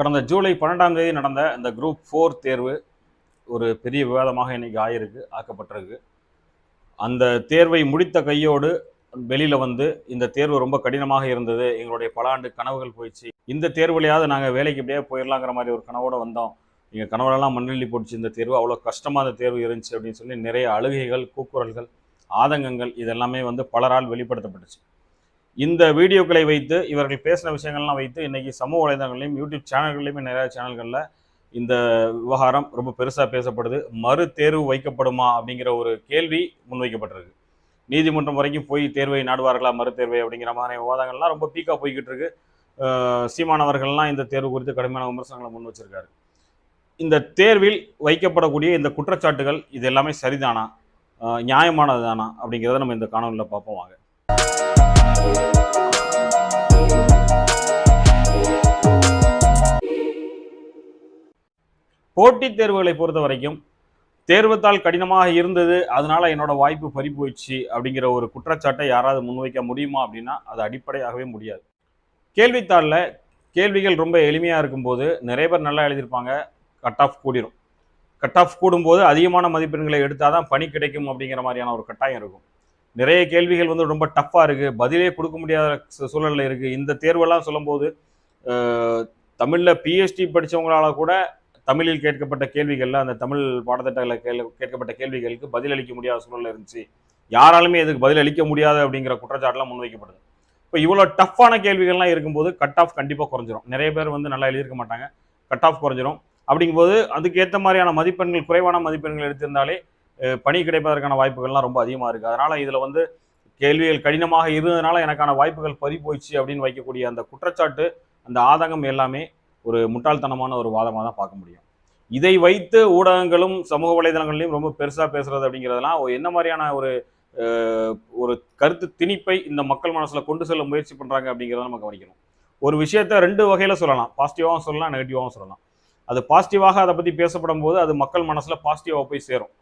கடந்த ஜூலை பன்னெண்டாம் தேதி நடந்த இந்த குரூப் ஃபோர் தேர்வு ஒரு பெரிய விவாதமாக இன்னைக்கு ஆயிருக்கு ஆக்கப்பட்டிருக்கு. அந்த தேர்வை முடித்த கையோடு வெளியில் வந்து இந்த தேர்வு ரொம்ப கடினமாக இருந்தது. எங்களுடைய பல ஆண்டு கனவுகள் போயிடுச்சு. இந்த தேர்வுலையாவது நாங்கள் வேலைக்கு இப்படியே போயிடலாங்கிற மாதிரி ஒரு கனவோடு வந்தோம். எங்கள் கனவுலெல்லாம் மண்ணெல்லி போட்டுச்சு இந்த தேர்வு அவ்வளோ கஷ்டமாக அந்த தேர்வு இருந்துச்சு அப்படின்னு சொல்லி நிறைய அழுகைகள் கூக்குரல்கள் ஆதங்கங்கள் இதெல்லாமே வந்து பலரால் வெளிப்படுத்தப்பட்டுச்சு. இந்த வீடியோக்களை வைத்து இவர்கள் பேசின விஷயங்கள்லாம் வைத்து இன்றைக்கி சமூக வலைதளங்களையும் யூடியூப் சேனல்கள்லையுமே நிறைய சேனல்களில் இந்த விவகாரம் ரொம்ப பெருசாக பேசப்படுது. மறு தேர்வு வைக்கப்படுமா அப்படிங்கிற ஒரு கேள்வி முன்வைக்கப்பட்டிருக்கு. நீதிமன்றம் வரைக்கும் போய் தேர்வை நாடுவார்களா மறு தேர்வை அப்படிங்கிற மாதிரி விவாதங்கள்லாம் ரொம்ப பீக்காக போய்கிட்டு இருக்கு. சீமானவர்கள்லாம் இந்த தேர்வு குறித்து கடுமையான விமர்சனங்களை முன் வச்சிருக்காரு. இந்த தேர்வில் வைக்கப்படக்கூடிய இந்த குற்றச்சாட்டுகள் இது எல்லாமே சரிதானா? நியாயமானது தானா அப்படிங்கிறத நம்ம இந்த காணொலியில் பார்ப்போம் வாங்க. போட்டித் தேர்வுகளை பொறுத்த வரைக்கும் தேர்வுத்தாள் கடினமாக இருந்தது. அதனால என்னோட வாய்ப்பு பறி போயிடுச்சு அப்படிங்கிற ஒரு குற்றச்சாட்டை யாராவது முன்வைக்க முடியுமா அப்படின்னா அது அடிப்படையாகவே முடியாது. கேள்வித்தாளில் கேள்விகள் ரொம்ப எளிமையாக இருக்கும்போது நிறைய பேர் நல்லா எழுதியிருப்பாங்க. கட் ஆஃப் கூடிரும். கட் ஆஃப் கூடும்போது அதிகமான மதிப்பெண்களை எடுத்தால் தான் பணி கிடைக்கும் அப்படிங்கிற மாதிரியான ஒரு கட்டாயம் இருக்கும். நிறைய கேள்விகள் வந்து ரொம்ப டஃப்பாக இருக்குது பதிலே கொடுக்க முடியாத சூழலில் இருக்குது இந்த தேர்வெல்லாம் சொல்லும்போது தமிழில் பிஹெச்டி படித்தவங்களால கூட தமிழில் கேட்கப்பட்ட கேள்விகளில் அந்த தமிழ் பாடத்திட்டத்தில் கேள் கேட்கப்பட்ட கேள்விகளுக்கு பதிலளிக்க முடியாத சூழ்நிலை இருந்துச்சு. யாராலுமே இதுக்கு பதில் அளிக்க முடியாது அப்படிங்கிற குற்றச்சாட்டுலாம் முன்வைக்கப்படுது. இப்போ இவ்வளோ டஃப்பான கேள்விகள்லாம் இருக்கும்போது கட் ஆஃப் கண்டிப்பாக குறைஞ்சிரும். நிறைய பேர் வந்து நல்லா எழுதியிருக்க மாட்டாங்க. கட் ஆஃப் குறைஞ்சிரும். அப்படிங்கும்போது அதுக்கேற்ற மாதிரியான மதிப்பெண்கள் குறைவான மதிப்பெண்கள் எடுத்திருந்தாலே பணி கிடைப்பதற்கான வாய்ப்புகள்லாம் ரொம்ப அதிகமாக இருக்குது அதனால் இதில் வந்து கேள்விகள் கடினமாக இருந்ததுனால எனக்கான வாய்ப்புகள் பறி போயிடுச்சு அப்படின்னு வைக்கக்கூடிய அந்த குற்றச்சாட்டு அந்த ஆதங்கம் எல்லாமே ஒரு முட்டாள்தனமான ஒரு வாதமாக தான் பார்க்க முடியும். இதை வைத்து ஊடகங்களும் சமூக வலைதளங்கள்லையும் ரொம்ப பெருசாக பேசுறது அப்படிங்கிறதெல்லாம் என்ன மாதிரியான ஒரு ஒரு கருத்து திணிப்பை இந்த மக்கள் மனசில் கொண்டு செல்ல முயற்சி பண்ணுறாங்க அப்படிங்கிறத நம்ம கவனிக்கணும். ஒரு விஷயத்த ரெண்டு வகையில் சொல்லலாம். பாசிட்டிவாகவும் சொல்லலாம் நெகட்டிவாகவும் சொல்லலாம். அது பாசிட்டிவாக அதை பற்றி பேசப்படும் போது அது மக்கள் மனசில் பாசிட்டிவாக போய் சேரும்.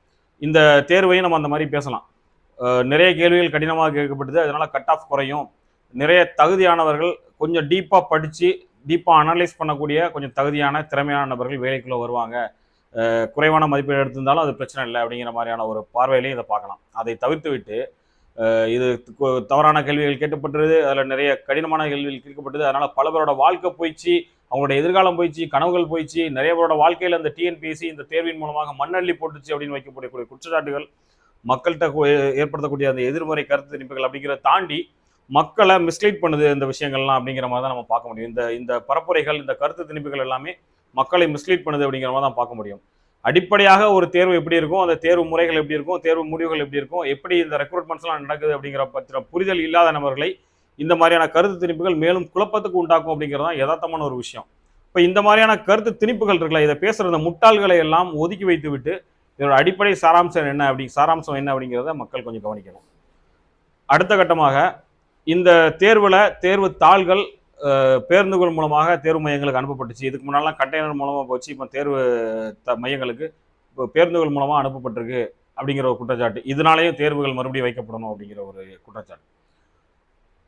இந்த தேர்வையும் நம்ம அந்த மாதிரி பேசலாம். நிறைய கேள்விகள் கடினமாக கேட்கப்பட்டது அதனால் கட் ஆஃப் குறையும். நிறைய தகுதியானவர்கள் கொஞ்சம் டீப்பாக படித்து டீப்பாக அனலைஸ் பண்ணக்கூடிய கொஞ்சம் தகுதியான திறமையான நபர்கள் வேலைக்குள்ளே வருவாங்க. குறைவான மதிப்பீடு எடுத்திருந்தாலும் அது பிரச்சனை இல்லை அப்படிங்கிற மாதிரியான ஒரு பார்வையிலையும் இதை பார்க்கலாம். அதை தவிர்த்து விட்டு இது தவறான கேள்விகள் கேட்கப்பட்டது அதில் நிறைய கடினமான கேள்விகள் கேட்கப்பட்டது அதனால் பல பேரோட வாழ்க்கை போயிடுச்சு அவங்களோட எதிர்காலம் போயிடுச்சு கனவுகள் போயிடுச்சு நிறைய பேரோட வாழ்க்கையில் இந்த டிஎன்பிஎஸ்சி இந்த தேர்வின் மூலமாக மண்ணள்ளி போட்டுச்சு அப்படின்னு வைக்கக்கூடிய குற்றச்சாட்டுகள் மக்கள்கிட்ட ஏற்படுத்தக்கூடிய அந்த எதிர்மறை கருத்து திணிப்புகள் அப்படிங்கிறத தாண்டி மக்களை மிஸ்லீட் பண்ணுது இந்த விஷயங்கள்லாம் அப்படிங்கிற மாதிரி தான் நம்ம பார்க்க முடியும். இந்த இந்த பரப்புரைகள் இந்த கருத்து திணிப்புகள் எல்லாமே மக்களை மிஸ்லீட் பண்ணுது அப்படிங்கிற மாதிரி தான் பார்க்க முடியும். அடிப்படையாக ஒரு தேர்வு எப்படி இருக்கும்? அந்த தேர்வு முறைகள் எப்படி இருக்கும்? தேர்வு முடிவுகள் எப்படி இருக்கும்? எப்படி இந்த ரெக்ரூட்மெண்ட்ஸ்லாம் நடக்குது அப்படிங்கிற பற்றின புரிதல் இல்லாத நபர்களை இந்த மாதிரியான கருத்து திணிப்புகள் மேலும் குழப்பத்துக்கு உண்டாக்கும் அப்படிங்கிறது தான் யதார்த்தமான ஒரு விஷயம். இப்போ இந்த மாதிரியான கருத்து திணிப்புகள் இருக்குல்ல இதை பேசுகிற இந்த முட்டாள்களை எல்லாம் ஒதுக்கி வைத்து விட்டு இதோட அடிப்படை சாராம்சம் என்ன அப்படி சாராம்சம் என்ன அப்படிங்கிறத மக்கள் கொஞ்சம் கவனிக்கணும். அடுத்த கட்டமாக இந்த தேர்வில் தேர்வு தாள்கள் பேருந்துகள் மூலமாக தேர்வு மையங்களுக்கு அனுப்பப்பட்டுச்சு. இதுக்கு முன்னாலாம் கண்டெய்னர் மூலமாக போச்சு இப்போ தேர்வு த மையங்களுக்கு இப்போ பேருந்துகள் மூலமாக அனுப்பப்பட்டிருக்கு அப்படிங்கிற ஒரு குற்றச்சாட்டு. இதனாலேயும் தேர்வுகள் மறுபடியும் வைக்கப்படணும் அப்படிங்கிற ஒரு குற்றச்சாட்டு.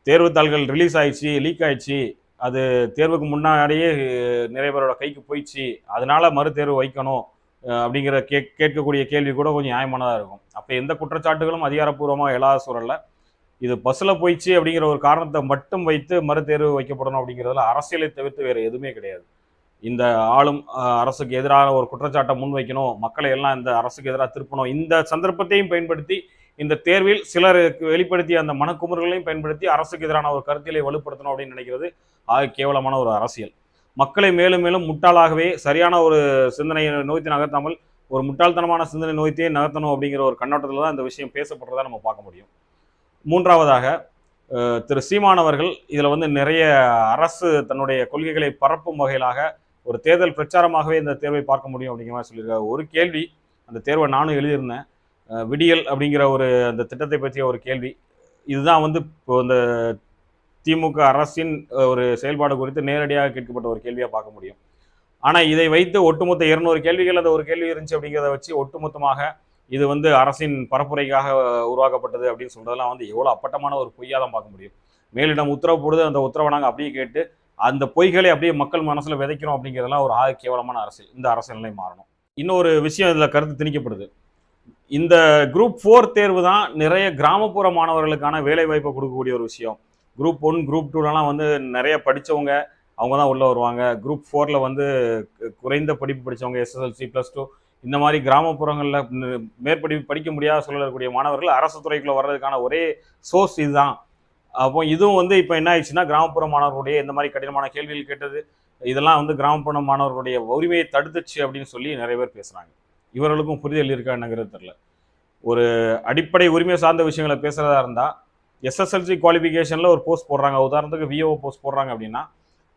தேர்வுத்தாள்கள் ரிலீஸ் ஆயிடுச்சு லீக் ஆயிடுச்சு. அது தேர்வுக்கு முன்னாடியே நிறைய பேரோட கைக்கு போயிடுச்சு. அதனால மறுதேர்வு வைக்கணும் அப்படிங்கிற கே கேட்கக்கூடிய கேள்வி கூட கொஞ்சம் நியாயமானதாக இருக்கும். அப்போ எந்த குற்றச்சாட்டுகளும் அதிகாரப்பூர்வமாக எல்லா சூழலில் இது பஸ்ஸில் போயிடுச்சு அப்படிங்கிற ஒரு காரணத்தை மட்டும் வைத்து மறுதேர்வு வைக்கப்படணும் அப்படிங்கிறதுல அரசியலை தவிர்த்து வேறு எதுவுமே கிடையாது. இந்த ஆளும் அரசுக்கு எதிரான ஒரு குற்றச்சாட்டை முன்வைக்கணும் மக்களை எல்லாம் இந்த அரசுக்கு எதிராக திருப்பணும் இந்த சந்தர்ப்பத்தையும் பயன்படுத்தி இந்த தேர்வில் சிலருக்கு வெளிப்படுத்திய அந்த மனக்குமுறைகளையும் பயன்படுத்தி அரசுக்கு எதிரான ஒரு கருத்திலை வலுப்படுத்தணும் அப்படின்னு நினைக்கிறது ஆக கேவலமான ஒரு அரசியல். மக்களை மேலும் மேலும் முட்டாளாகவே சரியான ஒரு சிந்தனையை நோய்த்து நகர்த்தாமல் ஒரு முட்டாள்தனமான சிந்தனை நோய்த்தே நகர்த்தணும் அப்படிங்கிற ஒரு கண்ணோட்டத்தில் தான் இந்த விஷயம் பேசப்படுறதா நம்ம பார்க்க முடியும். மூன்றாவதாக திரு சீமான் அவர்கள் இதில் வந்து நிறைய அரசு தன்னுடைய கொள்கைகளை பரப்பும் வகையிலாக ஒரு தேர்தல் பிரச்சாரமாகவே இந்த தேர்வை பார்க்க முடியும் அப்படிங்கிற மாதிரி சொல்லியிருக்காரு. ஒரு கேள்வி அந்த தேர்வை நானும் எழுதியிருந்தேன். விடியல் அப்படிங்கிற ஒரு அந்த திட்டத்தை பற்றிய ஒரு கேள்வி. இதுதான் வந்து இப்போ இந்த திமுக அரசின் ஒரு செயல்பாடு குறித்து நேரடியாக கேட்கப்பட்ட ஒரு கேள்வியாக பார்க்க முடியும். ஆனால் இதை வைத்து ஒட்டுமொத்த இருநூறு கேள்விகள் அந்த ஒரு கேள்வி இருந்துச்சு அப்படிங்கிறத வச்சு ஒட்டுமொத்தமாக இது வந்து அரசின் பரப்புரைக்காக உருவாக்கப்பட்டது அப்படின்னு சொல்றதெல்லாம் வந்து எவ்வளோ அப்பட்டமான ஒரு பொய்யாக தான் பார்க்க முடியும். மேலிடம் உத்தரவு போடுது அந்த உத்தரவை நாங்கள் அப்படியே கேட்டு அந்த பொய்களை அப்படியே மக்கள் மனசில் விதைக்கிறோம் அப்படிங்கிறதெல்லாம் ஒரு ஆக கேவலமான அரசியல். இந்த அரசியல் நிலை மாறணும். இன்னொரு விஷயம் இதில் கருத்து திணிக்கப்படுது. இந்த குரூப் ஃபோர் தேர்வு தான் நிறைய கிராமப்புற மாணவர்களுக்கான வேலை வாய்ப்பை கொடுக்கக்கூடிய ஒரு விஷயம். குரூப் ஒன் குரூப் டூலலாம் வந்து நிறைய படிச்சவங்க அவங்க தான் உள்ளே வருவாங்க. குரூப் ஃபோரில் வந்து குறைந்த படிப்பு படித்தவங்க எஸ்எஸ்எல்சி ப்ளஸ் டூ இந்த மாதிரி கிராமப்புறங்களில் மேற்படிப்பு படிக்க முடியாத சூழல் மாணவர்கள் அரசு துறைக்குள்ள வர்றதுக்கான ஒரே சோர்ஸ் இதுதான். அப்போ இதுவும் வந்து இப்போ என்ன ஆயிடுச்சுன்னா கிராமப்புற மாணவர்களுடைய இந்த மாதிரி கடினமான கேள்விகள் கேட்டது இதெல்லாம் வந்து கிராமப்புற மாணவர்களுடைய உரிமையை தடுத்துச்சு அப்படின்னு சொல்லி நிறைய பேர் பேசுகிறாங்க இவர்களுக்கும் புரிதல் இருக்கா என்னங்கிறது தெரில ஒரு அடிப்படை உரிமை சார்ந்த விஷயங்களை பேசுகிறதா இருந்தால் எஸ்எஸ்எல்சி குவாலிஃபிகேஷனில் ஒரு போஸ்ட் போடுறாங்க. உதாரணத்துக்கு விஓ போஸ்ட் போடுறாங்க அப்படின்னா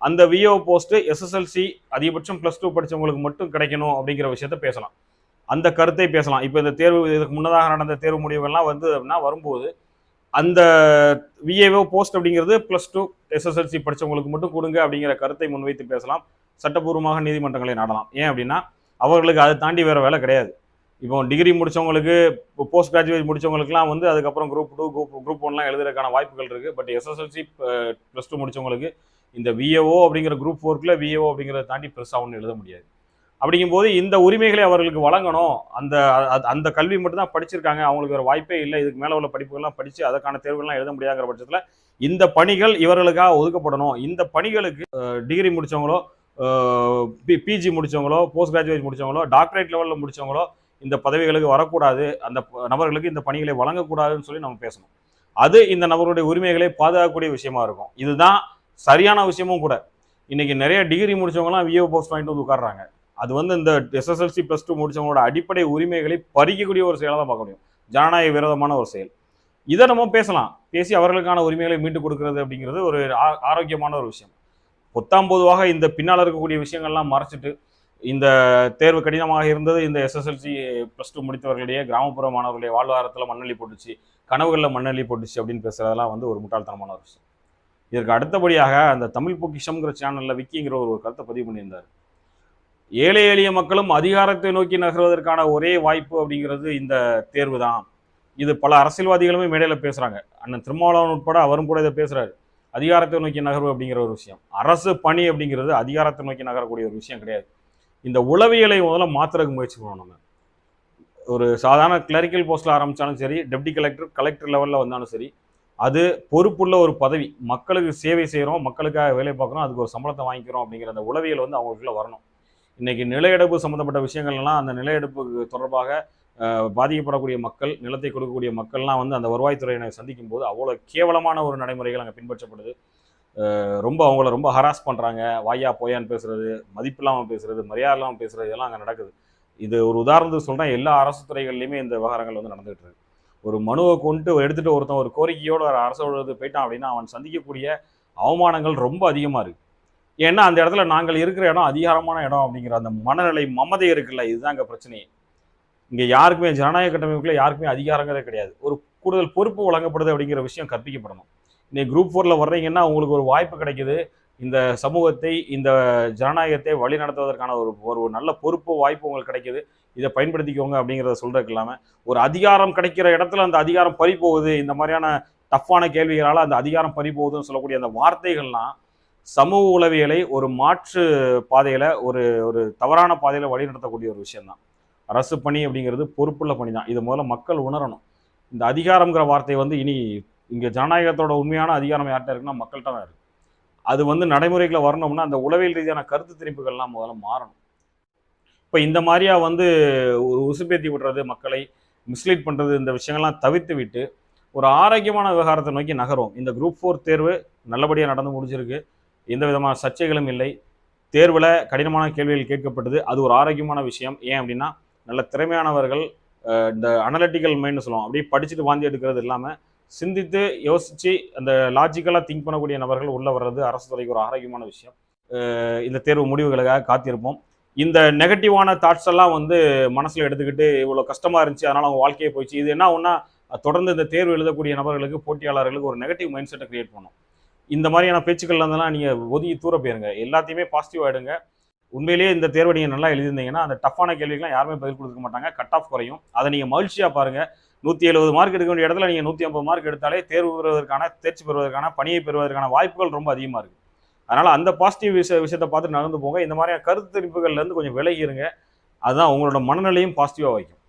அந்த விஓ போஸ்ட்டு எஸ்எஸ்எல்சி அதிகபட்சம் ப்ளஸ் டூ படிச்சவங்களுக்கு மட்டும் கிடைக்கணும் அப்படிங்கிற விஷயத்த பேசலாம். அந்த கருத்தை பேசலாம். இப்போ இந்த தேர்வு இதுக்கு முன்னதாக நடந்த தேர்வு முடிவுகள்லாம் வந்து அப்படின்னா வரும்போது அந்த விஏஓ போஸ்ட் அப்படிங்கிறது ப்ளஸ் டூ எஸ்எஸ்எல்சி படிச்சவங்களுக்கு மட்டும் கொடுங்க அப்படிங்கிற கருத்தை முன்வைத்து பேசலாம். சட்டப்பூர்வமாக நீதிமன்றங்களை நாடலாம். ஏன் அப்படின்னா அவர்களுக்கு அதை தாண்டி வேறு வேலை கிடையாது. இப்போ டிகிரி முடிச்சவங்களுக்கு இப்போ போஸ்ட் கிராஜுவேட் முடித்தவங்களுக்குலாம் வந்து அதுக்கப்புறம் குரூப் டூ குரூப் குரூப் ஒன்லாம் எழுதுறதுக்கான வாய்ப்புகள் இருக்குது but SSLC plus two uh, முடித்தவங்களுக்கு இந்த விஏஓ அப்படிங்கிற குரூப் ஒர்க்கில் விஏஓ அப்படிங்கிறத தாண்டி பெருசாக ஒன்றும் எழுத முடியாது. அப்படிங்கும்போது இந்த உரிமைகளை அவர்களுக்கு வழங்கணும். அந்த அந்த கல்வி மட்டும்தான் படிச்சிருக்காங்க. அவங்களுக்கு ஒரு வாய்ப்பே இல்லை. இதுக்கு மேலே உள்ள படிப்புகள்லாம் படித்து அதற்கான தேர்வுகள்லாம் எழுத முடியாங்கிற பட்சத்தில் இந்த பணிகள் இவர்களுக்காக ஒதுக்கப்படணும். இந்த பணிகளுக்கு டிகிரி முடிச்சவங்களோ பிஜி முடித்தவங்களோ போஸ்ட் கிராஜுவேட் முடித்தவங்களோ டாக்டரேட் லெவலில் முடித்தவங்களோ இந்த பதவிகளுக்கு வரக்கூடாது. அந்த நபர்களுக்கு இந்த பணிகளை வழங்கக்கூடாதுன்னு சொல்லி நம்ம பேசணும். அது இந்த நபருடைய உரிமைகளை பாதுகாக்கக்கூடிய விஷயமா இருக்கும். இதுதான் சரியான விஷயமும் கூட. இன்னைக்கு நிறைய டிகிரி முடிச்சவங்கலாம் விஏஓ போஸ்ட் வாங்கிட்டு வந்து உட்காடுறாங்க அது வந்து இந்த எஸ்எஸ்எல்சி ப்ளஸ் டூ முடிச்சவங்களோட அடிப்படை உரிமைகளை பறிக்கக்கூடிய ஒரு செயலாக தான் பார்க்க முடியும். ஜனநாயக விரோதமான ஒரு செயல். இதை நம்ம பேசலாம். பேசி அவர்களுக்கான உரிமைகளை மீட்டு கொடுக்கறது அப்படிங்கிறது ஒரு ஆ- ஆரோக்கியமான ஒரு விஷயம். பொத்தாம் பொதுவாக இந்த பின்னால் இருக்கக்கூடிய விஷயங்கள்லாம் மறைச்சிட்டு இந்த தேர்வு கடினமாக இருந்தது இந்த எஸ்எஸ்எல்சி ப்ளஸ் டூ முடித்தவர்களுடைய கிராமப்புற மாணவர்களுடைய வாழ்வாதாரத்தில் மண்ணள்ளி போட்டுச்சு கனவுகளில் மண்ணள்ளி போட்டுச்சு அப்படின்னு பேசுகிறதெல்லாம் வந்து ஒரு முட்டாள்தனமான ஒரு விஷயம். இதற்கு அடுத்தபடியாக அந்த தமிழ் பொக்கிஷம்ங்கிற சேனலில் விக்கிங்கிற ஒரு கருத்தை பதிவு பண்ணியிருந்தார். ஏழை எளிய மக்களும் அதிகாரத்தை நோக்கி நகர்வதற்கான ஒரே வாய்ப்பு அப்படிங்கிறது இந்த தேர்வு தான் இது பல அரசியல்வாதிகளுமே மேடையில் பேசுகிறாங்க அண்ணன் திருமாவளவன் உட்பட அவரும் கூட இதை பேசுகிறாரு அதிகாரத்தை நோக்கி நகர்வு அப்படிங்கிற ஒரு விஷயம். அரசு பணி அப்படிங்கிறது அதிகாரத்தை நோக்கி நகரக்கூடிய ஒரு விஷயம் கிடையாது. இந்த உளவியலை முதல்ல மாத்துறதுக்கு முயற்சி பண்ணணும் நம்ம. ஒரு சாதாரண கிளரிக்கல் போஸ்ட்டில் ஆரம்பிச்சாலும் சரி டெப்டி கலெக்டர் கலெக்டர் லெவலில் வந்தாலும் சரி அது பொறுப்புள்ள ஒரு பதவி. மக்களுக்கு சேவை செய்கிறோம் மக்களுக்காக வேலை பார்க்குறோம் அதுக்கு ஒரு சம்பளத்தை வாங்கிக்கிறோம் அப்படிங்கிற அந்த உளவியல் வந்து அவங்களுக்குள்ள வரணும். இன்றைக்கி நிலையெடுப்பு சம்மந்தப்பட்ட விஷயங்கள்லாம் அந்த நிலையெடுப்புக்கு தொடர்பாக பாதிக்கப்படக்கூடிய மக்கள் நிலத்தை கொடுக்கக்கூடிய மக்கள்லாம் வந்து அந்த வருவாய்த்துறையினை சந்திக்கும் போது அவ்வளோ கேவலமான ஒரு நடைமுறைகள் அங்கே பின்பற்றப்படுது. ரொம்ப அவங்கள ரொம்ப ஹராஸ் பண்ணுறாங்க வாயா போயான்னு பேசுகிறது மதிப்பு இல்லாமல் பேசுகிறது மரியாதை இல்லாமல் பேசுகிறது இதெல்லாம் அங்கே நடக்குது. இது ஒரு உதாரணத்துக்கு சொல்கிறேன் எல்லா அரசு துறைகள்லையுமே இந்த விவகாரங்கள் வந்து நடந்துகிட்டு இருக்கு. ஒரு மனுவை கொண்டு எடுத்துகிட்டு ஒருத்தன் ஒரு கோரிக்கையோட ஒரு அரசோடு போயிட்டான் அப்படின்னா அவன் சந்திக்கக்கூடிய அவமானங்கள் ரொம்ப அதிகமாக இருக்குது ஏன்னா அந்த இடத்துல நாங்கள் இருக்கிற இடம் அதிகாரமான இடம் அப்படிங்கிற அந்த மனநிலை மமதை இருக்குல்ல இதுதான் இங்கே பிரச்சனையே. இங்கே யாருக்குமே ஜனநாயக கட்டமைப்புக்குள்ள யாருக்குமே அதிகாரங்கிறதே கிடையாது. ஒரு கூடுதல் பொறுப்பு வழங்கப்படுது அப்படிங்கிற விஷயம் கற்பிக்கப்படணும். இன்னைக்கு குரூப் ஃபோரில் வர்றீங்கன்னா உங்களுக்கு ஒரு வாய்ப்பு கிடைக்குது. இந்த சமூகத்தை இந்த ஜனநாயகத்தை வழி நடத்துவதற்கான ஒரு ஒரு நல்ல பொறுப்பு வாய்ப்பு உங்களுக்கு கிடைக்கிது. இதை பயன்படுத்திக்கோங்க அப்படிங்கிறத சொல்கிறதுக்கு இல்லாமல் ஒரு அதிகாரம் கிடைக்கிற இடத்துல அந்த அதிகாரம் பறி போகுது. இந்த மாதிரியான டஃப்பான கேள்விகளால் அந்த அதிகாரம் பறி போகுதுன்னு சொல்லக்கூடிய அந்த வார்த்தைகள்லாம் சமூக உளவியலை ஒரு மாற்று பாதையில் ஒரு ஒரு தவறான பாதையில் வழிநடத்தக்கூடிய ஒரு விஷயம்தான். அரசு பணி அப்படிங்கிறது பொறுப்புள்ள பணி தான். இது முதல்ல மக்கள் உணரணும். இந்த அதிகாரங்கிற வார்த்தை வந்து இனி இங்கே ஜனநாயகத்தோட உண்மையான அதிகாரம் யார்கிட்ட இருக்குன்னா மக்கள்கிட்ட தான் இருக்குது அது வந்து நடைமுறைகளை வரணும்னா அந்த உளவியல் ரீதியான கருத்து திணிப்புகள்லாம் முதல்ல மாறணும். இப்போ இந்த மாதிரியா வந்து ஒரு உசுப்பேத்தி விடுறது மக்களை மிஸ்லீட் பண்ணுறது இந்த விஷயங்கள்லாம் தவிர்த்து விட்டு ஒரு ஆரோக்கியமான விவகாரத்தை நோக்கி நகரும். இந்த குரூப் ஃபோர் தேர்வு நல்லபடியாக நடந்து முடிஞ்சிருக்கு. எந்த விதமான சர்ச்சைகளும் இல்லை. தேர்வில் கடினமான கேள்விகள் கேட்கப்பட்டது. அது ஒரு ஆரோக்கியமான விஷயம். ஏன் அப்படின்னா நல்ல திறமையானவர்கள் இந்த அனலிட்டிக்கல் மைண்ட்னு சொல்லுவோம். அப்படியே படிச்சுட்டு வாந்தி எடுக்கிறது இல்லாமல் சிந்தித்து யோசித்து அந்த லாஜிக்கலாக திங்க் பண்ணக்கூடிய நபர்கள் உள்ளே வர்றது அரசு துறைக்கு ஒரு ஆரோக்கியமான விஷயம். இந்த தேர்வு முடிவுகளுக்காக காத்திருப்போம். இந்த நெகட்டிவான தாட்ஸ் எல்லாம் வந்து மனசில் எடுத்துக்கிட்டு இவ்வளோ கஷ்டமாக இருந்துச்சு அதனால் அவங்க வாழ்க்கையே போயிடுச்சு. இது என்ன ஒன்றா தொடர்ந்து இந்த தேர்வு எழுதக்கூடிய நபர்களுக்கு போட்டியாளர்களுக்கு ஒரு நெகட்டிவ் மைண்ட் செட்டை கிரியேட் பண்ணும். இந்த மாதிரியான பேச்சுக்கள் இருந்தெல்லாம் நீங்கள் ஒதுக்கி தூர போயிருங்க. எல்லாத்தையுமே பாசிட்டிவ் ஆகிடுங்க உண்மையிலேயே இந்த தேர்வை நீங்கள் நல்லா எழுதியிருந்தீங்கன்னா அந்த டஃப்பான கேள்விகள்லாம் யாருமே பதில் கொடுக்க மாட்டாங்க. கட் ஆஃப் குறையும். அதை நீங்கள் மகிழ்ச்சியாக பாருங்கள் நூற்றி எழுபது மார்க் எடுக்க வேண்டிய இடத்துல நீங்கள் நூற்றி ஐம்பது மார்க் எடுத்தாலே தேர்வு பெறுவதற்கான தேர்ச்சி பெறுவதற்கான பணியை பெறுவதற்கான வாய்ப்புகள் ரொம்ப அதிகமாக இருக்குது அதனால் அந்த பாசிட்டிவ் விஷய விஷயத்தை பார்த்து நடந்து போங்க. இந்த மாதிரியான கருத்து தெரிவிப்புகள்லேருந்து கொஞ்சம் விலகி இருங்க அதுதான் உங்களோட மனநிலையும் பாசிட்டிவாக வைக்கும்.